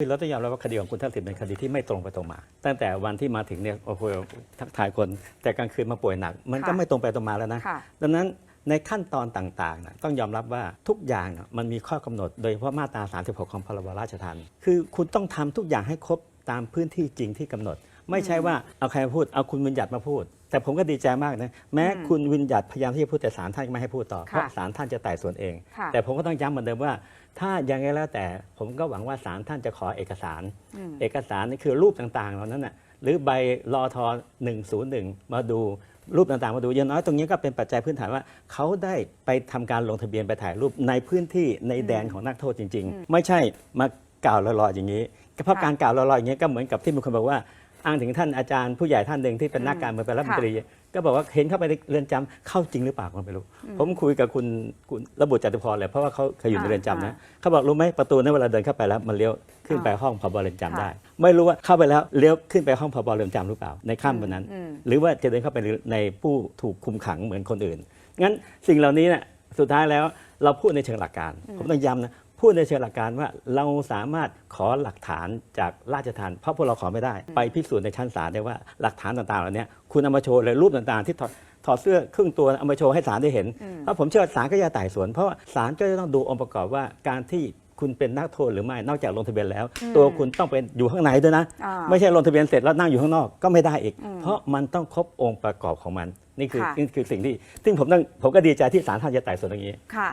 คือเราต้องยอมรับว่าคดีของคุณทักษิณเป็นคดีที่ไม่ตรงไปตรงมา ตั้งแต่วันที่มาถึงเนี่ยโอ้โหทักทายคน แต่กลางคืนมาป่วยหนัก มันก็ค่ะไม่ตรงไปตรงมาแล้วนะค่ะดังนั้นในขั้นตอนต่างๆนะต้องยอมรับว่าทุกอย่างน่ะมันมีข้อกำหนด โดยเฉพาะมาตรา 36 ของพรบราชทัณฑ์คือคุณต้องทำทุกอย่างให้ครบตามพื้นที่จริงที่กำหนด ไม่ใช่ว่าเอาใครมาพูดเอาคุณวิญญัติมาพูด แต่ผมก็ดีใจมากนะแม้อืมคุณวิญญัติพยายามที่จะพูดแต่ศาลท่านก็ไม่ให้พูดต่อเพราะค่ะศาลท่านจะไต่สวนเองค่ะแต่ผมก็ต้องย้ำเหมือนเดิมว่า ถ้ายังไงแล้วแต่ผมก็หวังว่าศาลท่านจะขอเอกสารอืมเอกสารนี่คือรูปต่างๆเหล่านั้นน่ะหรือใบรอทอ101 มาดูรูปต่างๆมาดูอย่างน้อยตรงนี้ก็เป็นปัจจัยพื้นฐานว่าเขาได้ไปทำการลงทะเบียนไปถ่ายรูปในพื้นที่ในแดนของนักโทษจริง ๆ ไม่ใช่มากล่าวลอยๆอย่างนี้เพราะค่ะการกล่าวลอยๆอย่างนี้ก็เหมือนกับที่มีคนบอกว่า อ้างถึงท่านอาจารย์ผู้ใหญ่ท่านหนึ่งที่เป็นนักการเมืองเป็นรัฐมนตรี ก็บอกว่าเห็นเข้าไปในเรือนจำเข้าจริงหรือเปล่าก็ไม่รู้ ผมคุยกับคุณคุณระบุจตุพรเลยเพราะว่าเขาเคยอยู่ในเรือนจำนะเขาบอกรู้ไหมประตูนั้นเวลาเดินเข้าไปแล้วมันเลี้ยวขึ้นไปห้องพบเรือนจำค่ะได้ ไม่รู้ว่าเข้าไปแล้วเลี้ยวขึ้นไปห้องพบเรือนจำหรือเปล่าในค่ำวันนั้นอืมหรือว่าจะเดินเข้าไปในผู้ถูกคุมขังเหมือนคนอื่นงั้นสิ่งเหล่านี้เนี่ยสุดท้ายแล้วเราพูดในเชิงหลักการ ผมต้องย้ำนะ พูดในเชิงหลักการว่าเราสามารถขอหลักฐานจากราชทานเพราะพวกเราขอไม่ได้ ไปพิสูจน์ในชั้นศาลได้ว่าหลักฐานต่างๆเหล่านี้คุณเอามาโชว์เลยรูปต่างๆ ที่ถอดถอดเสื้อครึ่งตัวเอามาโชว์ให้ศาลได้เห็นเพราะผมเชื่อว่าศาลก็จะไต่สวนเพราะว่าศาลก็จะต้องดูองค์ประกอบว่าการที่คุณเป็นนักโทษหรือไม่นอกจากลงทะเบียนแล้ว ตัวคุณต้องเป็นอยู่ข้างในด้วยนะอ่าไม่ใช่ลงทะเบียนเสร็จแล้วนั่งอยู่ข้างนอกก็ไม่ได้อีกอืมเพราะมันต้องครบองค์ประกอบของมัน นี่คือค่ะนี่คือสิ่งที่ ซึ่งผมต้องผมก็ดีใจที่ศาลท่านจะไต่สวนตรงนี้ค่ะ